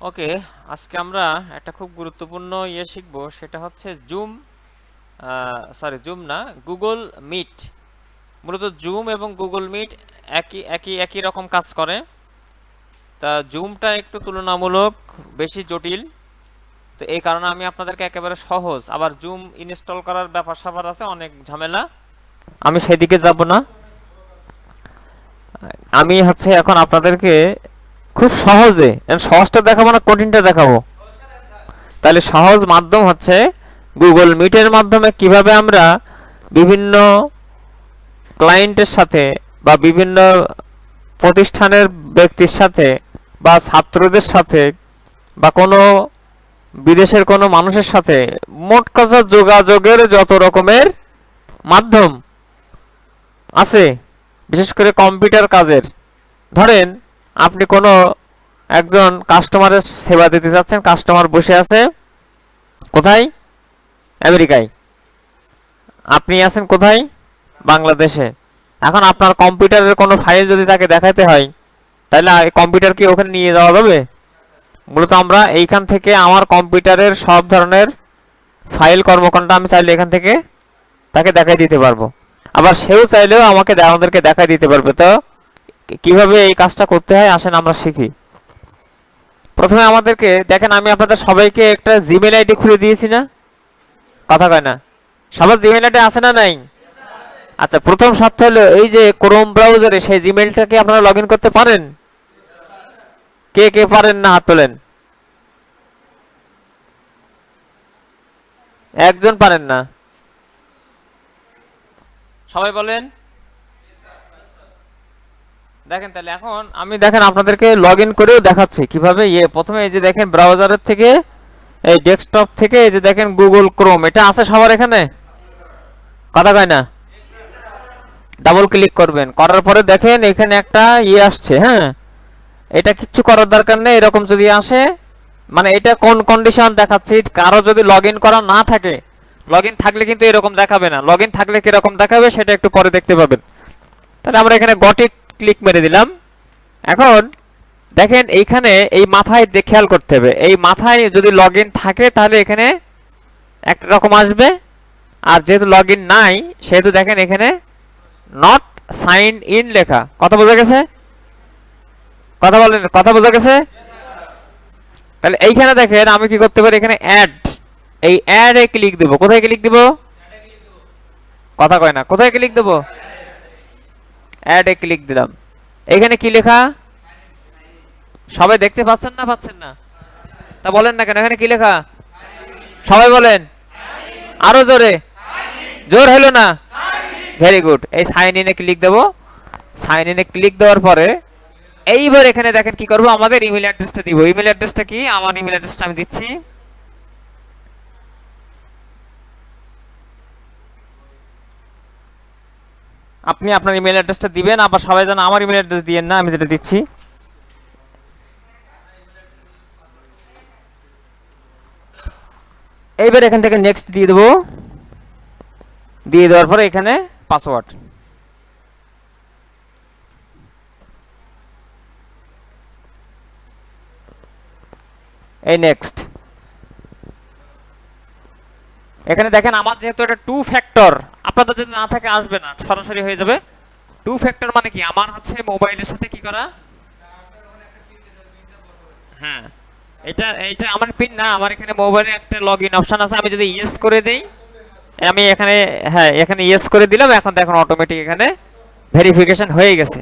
ওকে, আজকে আমরা একটা খুব গুরুত্বপূর্ণ ইয়ে শিখব, সেটা হচ্ছে জুম সরি জুম না, গুগল মিট। মূলত জুম এবং গুগল মিট একই একই একই রকম কাজ করে। তা জুমটা একটু তুলনামূলক বেশি জটিল। তো এই কারণে আমি আপনাদেরকে একেবারে সহজ। আবার জুম ইনস্টল করার ব্যাপার স্যাপার আছে, অনেক ঝামেলা। আমি সেদিকে যাব না। আমি হচ্ছে এখন আপনাদেরকে খুব সহজে সহজটা দেখাবো না, কঠিনটা দেখাবো। তাহলে সহজ মাধ্যম হচ্ছে গুগল মিটের মাধ্যমে কীভাবে আমরা বিভিন্ন ক্লায়েন্টের সাথে বা বিভিন্ন প্রতিষ্ঠানের ব্যক্তির সাথে বা ছাত্রদের সাথে বা কোনো বিদেশের কোনো মানুষের সাথে মোট কথা যোগাযোগের যত রকমের মাধ্যম আছে, বিশেষ করে কম্পিউটার কাজের। ধরেন আপনি কোনো একজন কাস্টমারের সেবা দিতে চাচ্ছেন কাস্টমার বসে আছে, কোথায়? আমেরিকায়। আপনি আছেন কোথায়? বাংলাদেশে। এখন আপনার কম্পিউটারের কোনো ফাইল যদি তাকে দেখাতে হয়, তাহলে কম্পিউটার কি ওখানে নিয়ে যাওয়া যাবে? মূলত আমরা এইখান থেকে আমার কম্পিউটারের সব ধরনের ফাইল কর্মকাণ্ড আমি চাইলে এখান থেকে তাকে দেখাই দিতে পারব। আবার সেও চাইলেও আমাকে আমাদেরকে দেখাই দিতে পারবে। তো কীভাবে এই কাজটা করতে হয় আসেন আমরা শিখি। প্রথমে আমাদেরকে, দেখেন আমি আপনাদের সবাইকে একটা জিমেল আইডি খুলে দিয়েছি না? কথা কয় না। সবার জিমেল আইডি আছে না নাই? আচ্ছা প্রথম শর্ত হলো এই যে ক্রোম ব্রাউজারে সেই জিমেলটাকে আপনারা লগ করতে পারেন? কে কে পারেন না হাত তোলেন? একজন পারেন না। সবাই বলেন। দেখেন তাহলে এখন আমি দেখেন আপনাদেরকে লগ ইন করেও দেখাচ্ছি কীভাবে ইয়ে প্রথমে এই যে দেখেন ব্রাউজারের থেকে, এই ডেস্কটপ থেকে এই যে দেখেন গুগল ক্রোম এটা আছে সবার এখানে? কথা কয় না? ডাবল ক্লিক করবেন, করার পরে দেখেন এখানে একটা ইয়ে আসছে হ্যাঁ? এটা কিচ্ছু করার দরকার নেই, এরকম যদি আসে মানে এটা কোন কন্ডিশন দেখাচ্ছে? কারও যদি লগ করা না থাকে লগ থাকলে কিন্তু এরকম দেখাবে না। লগ থাকলে কীরকম দেখাবে সেটা একটু পরে দেখতে পাবেন। তাহলে আমরা এখানে গটি ক্লিক মেরে দিলাম। এখন দেখেন এইখানে এই মাথায় খেয়াল করতে হবে, এই মাথায় যদি লগ থাকে তাহলে এখানে এক রকম আসবে। আর যেহেতু লগ নাই, সেহেতু দেখেন এখানে নট সাইন ইন লেখা। কথা বোঝা গেছে? কথা বলেন, কথা বোঝা গেছে? তাহলে এইখানে দেখেন আমি কি করতে পারি? এখানে অ্যাড এই অ্যাড এ ক্লিক দেব। কোথায় ক্লিক দেব? কথা কয় না, কোথায় ক্লিক দেব? অ্যাড এ ক্লিক দিলাম। এখানে কি লেখা? সবাই দেখতে পাচ্ছেন না পাচ্ছেন না? তা বলেন না কেন? এখানে কি লেখা? সবাই বলেন। আরও জোরে। জোর হলো না? ভেরি গুড এই সাইন ইনে ক্লিক দেবো। সাইন ইনে ক্লিক দেওয়ার পরে এইবার এখানে দেখেন কি করব? আমাদের ইমেল অ্যাড্রেসটা দিব। ইমেল অ্যাড্রেসটা কি? আমার ইমেল অ্যাড্রেসটা আমি দিচ্ছি। আপনি আপনার ইমেল অ্যাড্রেসটা দিবেন, আবার সবাই যেন আমার ইমেল অ্যাড্রেস দিয়েন না, আমি যেটা দিচ্ছি। এইবার এখান থেকে নেক্সট দিয়ে দেবো। দিয়ে দেওয়ার পরে এখানে পাসওয়ার্ড এই নেক্সট এখানে দেখেন আমার যেহেতু এটা টু ফ্যাক্টর আপনাদের যদি না থাকে আসবে না, সরাসরি হয়ে যাবে। টু ফ্যাক্টর মানে কি? আমার হচ্ছে মোবাইলের সাথে কি করা? হ্যাঁ। এটা এটা আমার পিন না, আমার এখানে মোবাইলে একটা লগ ইন অপশন আছে, আমি যদি ইয়েস করে দেই, আমি এখানে হ্যাঁ এখানে ইয়েস করে দিলাম, এখন দেখুন অটোমেটিক এখানে ভেরিফিকেশন হয়ে গেছে।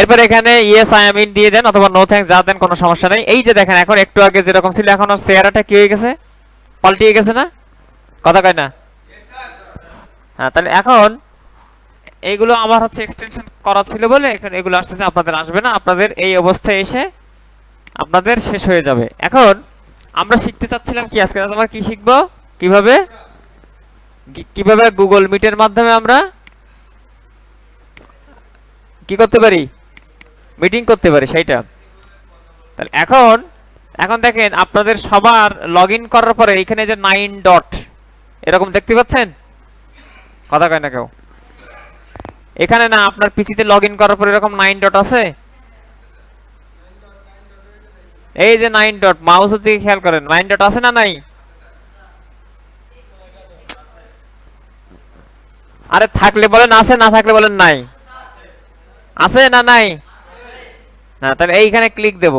এরপর এখানে ইয়েস আই এম ইন দিয়ে দেন, অথবা নো থ্যাঙ্কস যা দেন কোনো সমস্যা নেই। এই যে দেখেন, এখন একটু আগে যেরকম ছিল, এখন চেহারাটা কি হয়ে গেছে? পাল্টিয়ে গেছে না? কথা কয় না? হ্যাঁ তাহলে এখন এইগুলো আমার হচ্ছে এক্সটেনশন করা ছিল বলে এখন এগুলো আসতেছে, আপনাদের আসবে না, আপনাদের এই অবস্থায় এসে আপনাদের শেষ হয়ে যাবে। এখন আমরা শিখতে চাচ্ছিলাম কি আজকে আমরা কি শিখব? কীভাবে? কীভাবে গুগল মিটের মাধ্যমে আমরা কি করতে পারি? মিটিং করতে পারি, সেইটা। তাহলে এখন এখন দেখেন আপনাদের সবার লগ করার পরে এখানে যে নাইন ডট এরকম দেখতে পাচ্ছেন? কথা কয় না কেউ? এখানে না, আপনার পিসিতে লগ ইন করার পরে এরকম নাইন ডট আছে? এই যে নাইন ডট মাউসের দিকে খেয়াল করেন নাইন ডট আছে না নাই? আরে থাকলে বলেন, আছে না থাকলে বলেন নাই। আছে না নাই? না, তাহলে এইখানে ক্লিক দেব।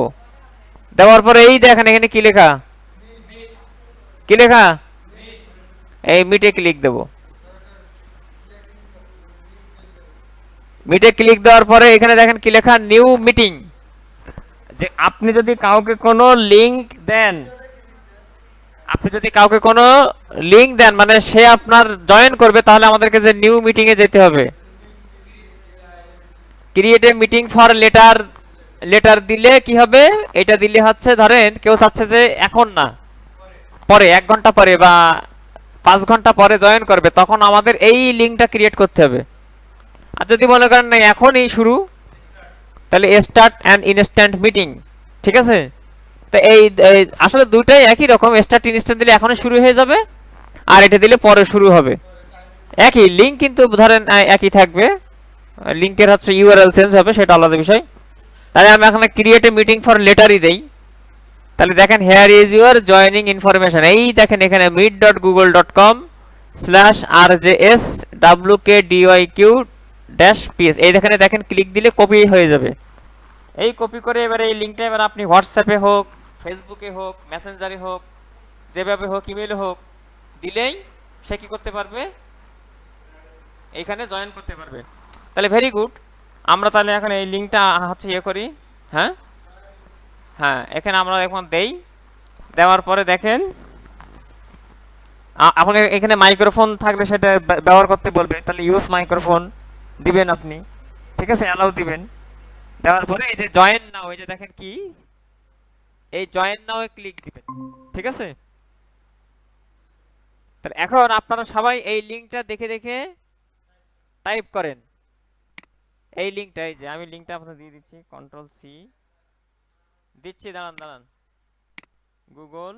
দেওয়ার পর এই দেখেন এখানে কি লেখা? কি লেখা? এই মিটে ক্লিক দেব। মিটে ক্লিক দেওয়ার পরে এখানে দেখেন কি লেখা নিউ মিটিং যে আপনি যদি কাউকে কোনো লিংক দেন, আপনি যদি কাউকে কোনো লিংক দেন মানে সে আপনার জয়েন করবে, তাহলে আমাদেরকে যে নিউ মিটিং এ যেতে হবে। Create a meeting for later later দিলে কি হবে? এটা দিলে হচ্ছে, ধরেন কেউ চাচ্ছে যে এখন না, পরে, এক ঘণ্টা পরে বা পাঁচ ঘণ্টা পরে জয়েন করবে, তখন আমাদের এই লিঙ্কটা ক্রিয়েট করতে হবে। আর যদি মনে করেন না, এখনই শুরু, তাহলে স্টার্ট অ্যান্ড ইনস্ট্যান্ট মিটিং ঠিক আছে? তো এই আসলে দুইটাই একই রকম স্টার্ট ইনস্ট্যান্ট দিলে এখনই শুরু হয়ে যাবে, আর এটা দিলে পরে শুরু হবে। একই লিঙ্ক কিন্তু ধরেন একই থাকবে। লিঙ্কের হচ্ছে ইউআরএল চেঞ্জ হবে, সেটা আলাদা বিষয়। তাহলে আমি এখানে ক্রিয়েট এ মিটিং ফর লেটারই দেই। তাহলে দেখেন here is your joining information এই দেখেন এখানে meet dot Google dot com slash R J S W K D Y Q dash P S এই দেখেন দেখেন ক্লিক দিলে কপি হয়ে যাবে। এই কপি করে এবারে এই লিঙ্কটা এবার আপনি হোয়াটসঅ্যাপে হোক ফেসবুকে হোক মেসেঞ্জারে হোক, যেভাবে হোক ইমেলে হোক, দিলেই সে কী করতে পারবে? এইখানে জয়েন করতে পারবে। তাহলে ভেরি গুড আমরা তাহলে এখন এই লিঙ্কটা হচ্ছে ইয়ে করি হ্যাঁ? হ্যাঁ এখানে আমরা এখন দেই। দেওয়ার পরে দেখেন আপনি এখানে মাইক্রোফোন থাকলে সেটা ব্যা- ব্যবহার করতে বলবে তাহলে ইউজ মাইক্রোফোন দিবেন আপনি। ঠিক আছে? অ্যালাউ দিবেন। দেওয়ার পরে এই যে জয়েন নাও এই যে দেখেন কি? এই জয়েন নাও ক্লিক দিবেন। ঠিক আছে? তাহলে এখন আপনারা সবাই এই লিংকটা দেখে দেখে টাইপ করেন। এই লিংকটা এই যে আমি লিংকটা আপনাদের দিয়ে দিচ্ছি কন্ট্রোল সি দিচ্ছি, দাঁড়ান দাঁড়ান। গুগল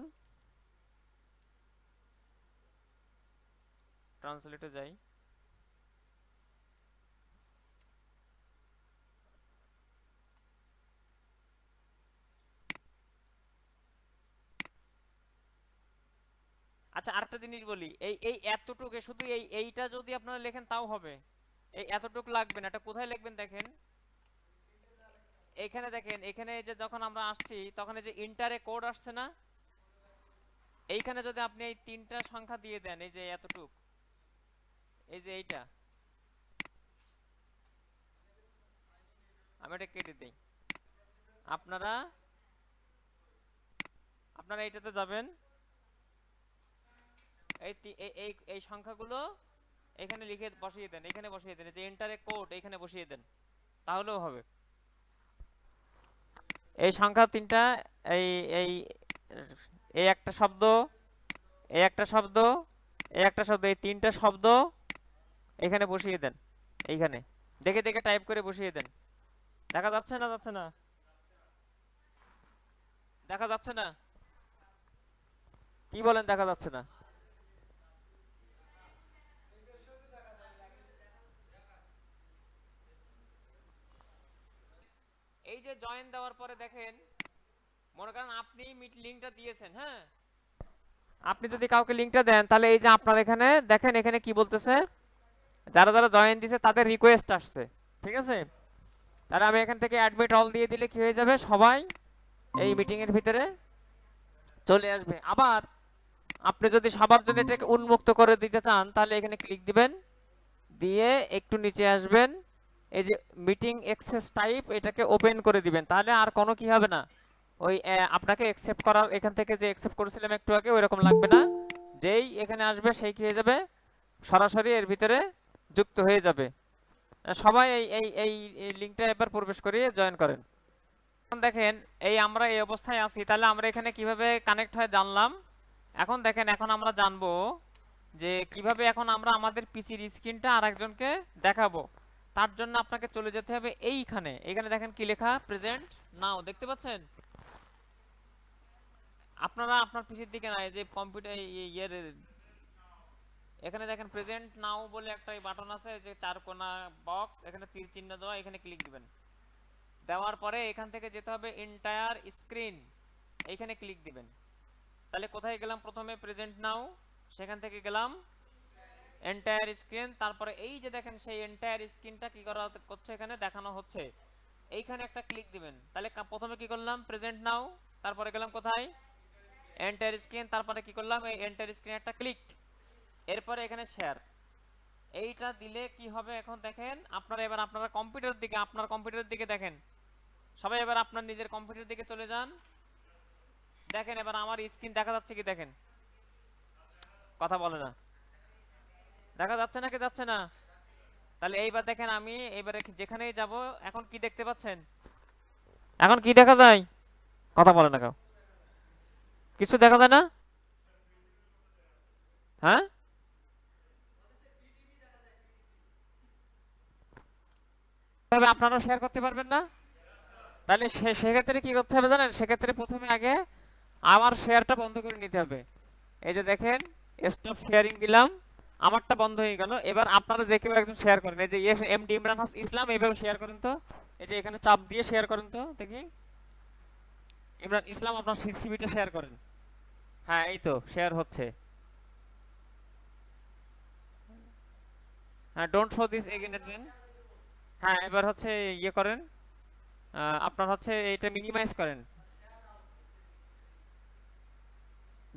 ট্রান্সলেটে যাই। আচ্ছা আরেকটা জিনিস বলি, এই এই এতটুকু, শুধু এই, এইটা যদি আপনারা লেখেন তাও হবে। এই এতটুকু লাগবে না, এটা কোথায় লিখবেন দেখেন? এখানে দেখেন, এখানে যে যখন আমরা আসছি, তখন এই যে ইন্টারে কোড আসছে না? এইখানে যদি আপনি এই তিনটা সংখ্যা দিয়ে দেন, এই যে এতটুক, এই যে এইটা। আমি এটা কেটে দেই। আপনারা আপনারা এইটাতে যাবেন। এই এই এই সংখ্যাগুলো এখানে লিখে বসিয়ে দেন, এখানে বসিয়ে দেন যে এন্টারে কোড, এখানে বসিয়ে দেন, তাহলেও হবে। এই সংখ্যা তিনটা, এই এই এই একটা শব্দ, এই একটা শব্দ, এই একটা শব্দ, এই তিনটা শব্দ, এখানে বসিয়ে দেন, এইখানে। দেখে দেখে টাইপ করে বসিয়ে দেন। দেখা যাচ্ছে না যাচ্ছে না? দেখা যাচ্ছে না? কি বলেন, দেখা যাচ্ছে না? এই যে জয়েন দেওয়ার পরে দেখেন, মনে করেন আপনি মিট লিংকটা দিয়েছেন হ্যাঁ? আপনি যদি কাউকে লিংকটা দেন, তাহলে এই যে আপনার এখানে, দেখেন এখানে কি বলতেছে? যারা যারা জয়েন দিছে, তাদের রিকোয়েস্ট আসছে, ঠিক আছে? তাহলে আমি এখান থেকে অ্যাডমিট অল দিয়ে দিলে কি হয়ে যাবে সবাই? এই মিটিং এর ভিতরে চলে আসবে। আবার আপনি যদি সবার জন্য এটাকে উন্মুক্ত করে দিতে চান, তাহলে এখানে ক্লিক দিবেন, দিয়ে একটু নিচে আসবেন। এই যে মিটিং এক্সেস টাইপ এটাকে ওপেন করে দিবেন, তাহলে আর কোনো কি হবে না। ওই আপনাকে অ্যাকসেপ্ট করার এখান থেকে যে অ্যাকসেপ্ট করেছিলাম একটু আগে, ওইরকম লাগবে না। যেই এখানে আসবে, সেই কি হয়ে যাবে? সরাসরি এর ভিতরে যুক্ত হয়ে যাবে। সবাই এই এই এই লিঙ্কটা এবার প্রবেশ করিয়ে জয়েন করেন। এখন দেখেন, এই আমরা এই অবস্থায় আছি, তাহলে আমরা এখানে কীভাবে কানেক্ট হয়ে জানলাম? এখন দেখেন, এখন আমরা জানব যে কীভাবে এখন আমরা আমাদের পিসির স্ক্রিনটা আরেকজনকে দেখাবো। তার জন্য আপনাকে চলে যেতে হবে এইখানে। এখানে দেখেন কি লেখা? প্রেজেন্ট নাও দেখতে পাচ্ছেন? আপনারা আপনার পিসির দিকে না যে কম্পিউটার ইয়ের এখানে দেখেন প্রেজেন্ট নাও বলে একটা বাটন আছে, যে চার কোনা বক্স এখানে তীর চিহ্ন দেওয়া, এখানে ক্লিক দিবেন। দেওয়ার পরে এখান থেকে যেতে হবে এন্টায়ার স্ক্রিন এইখানে ক্লিক দিবেন। তাহলে কোথায় গেলাম প্রথমে? প্রেজেন্ট নাও সেখান থেকে গেলাম এন্টায়ার স্ক্রিন তারপরে এই যে দেখেন সেই এন্টায়ার স্ক্রিনটা কি করা করছে এখানে, দেখানো হচ্ছে। এইখানে একটা ক্লিক দিবেন। তাহলে প্রথমে কি করলাম? প্রেজেন্ট নাও তারপরে গেলাম কোথায়? এন্টায়ার স্ক্রিন তারপরে কি করলাম? এই এন্টায়ার স্ক্রিন একটা ক্লিক এরপরে এখানে শেয়ার এইটা দিলে কি হবে এখন দেখেন? আপনারা এবার আপনারা কম্পিউটার দিকে, আপনার কম্পিউটারের দিকে দেখেন। সবাই এবার আপনার নিজের কম্পিউটার দিকে চলে যান। দেখেন এবার আমার স্ক্রিন দেখা যাচ্ছে কি দেখেন? কথা বলে না। দেখা যাচ্ছে না কি যাচ্ছে না? তাহলে এইবার দেখেন আমি, এইবারে যেখানেই যাব, এখন কি দেখতে পাচ্ছেন? এখন কি দেখা যায়? কথা বলে না কেউ। কিছু দেখা যায় না? হ্যাঁ? তবে আপনারাও শেয়ার করতে পারবেন না? তাহলে সেক্ষেত্রে কি করতে হবে জানেন? সেক্ষেত্রে প্রথমে আগে আমার শেয়ারটা বন্ধ করে নিতে হবে। এই যে দেখেন স্টপ শেয়ারিং দিলাম। আমারটা বন্ধ হয়ে গেল। এবার আপনারা যে কেউ একজন শেয়ার করেন, এই যে এম ডি ইমরান হাস ইসলাম এইভাবে শেয়ার করেন তো। এই যে এখানে চাপ দিয়ে শেয়ার করেন তো, দেখি। ইমরান ইসলাম আপনার সিবিটা শেয়ার করেন। হ্যাঁ এই তো শেয়ার হচ্ছে। হ্যাঁ ডোন্ট শো দিস এগেন দেন হ্যাঁ এবার হচ্ছে ইয়ে করেন। আপনার হচ্ছে এটা মিনিমাইজ করেন।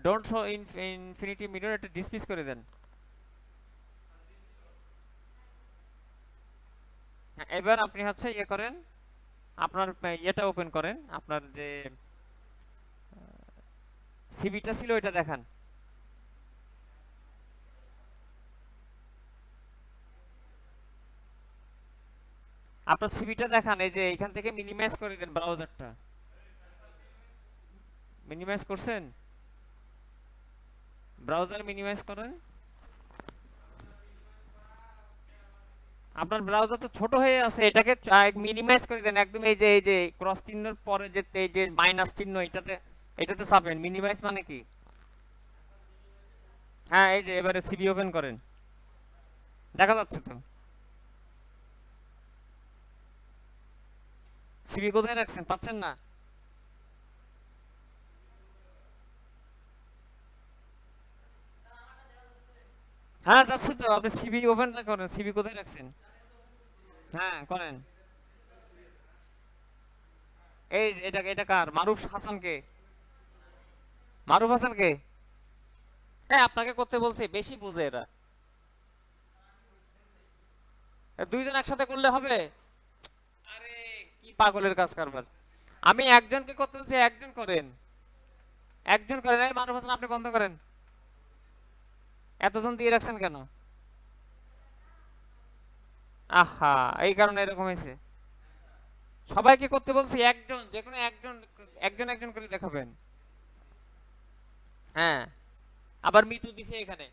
ডোন্ট শো ইনফিনিটি মিরর এটা ডিসমিস করে দেন। এবার আপনি হচ্ছে ইয়ে করেন, আপনার ইয়েটা ওপেন করেন, আপনার যে সিবিটা ছিল ওইটা দেখান। আপনার সিবিটা দেখান, এই যে এখান থেকে মিনিমাইজ করে দেন ব্রাউজারটা মিনিমাইজ করছেন? ব্রাউজার মিনিমাইজ করেন। আপনার ব্রাউজার তো ছোট হয়ে আছে, এটাকে মিনিমাইজ করে দেন। একদম এই যে এই যে ক্রস চিহ্নের পরে যে, এই যে মাইনাস চিহ্ন, এটাতে এটাতে চাপেন মিনিমাইজ মানে কি? হ্যাঁ এই যে, এবারে সিবি ওপেন করেন। দেখা যাচ্ছে তো। সিবি কোথায় রাখছেন? পাচ্ছেন না? হ্যাঁ যাচ্ছে তো। আপনি সিবি ওপেন করেন। সিবি কোথায় রাখছেন? হ্যাঁ করেন। এই এটা এটা কার? মারুফ হাসান কে মারুফ হাসান কে হ্যাঁ আপনাকে করতে বলছি। বেশি বুঝে এরা। দুইজন একসাথে করলে হবে? আরে, কি পাগলের কাজ কারবার। আমি একজনকে করতে বলছি, একজন করেন। একজন করেন। এই মারুফ হাসান, আপনি বন্ধ করেন। এতজন দিয়ে রাখছেন কেন? আহা, এই কারণে এরকম হয়েছে। সবাইকে করতে বলছি, একজন যে কোনো একজন একজন একজন করে দেখাবেন। হ্যাঁ আবার মিতু দিছে এখানে।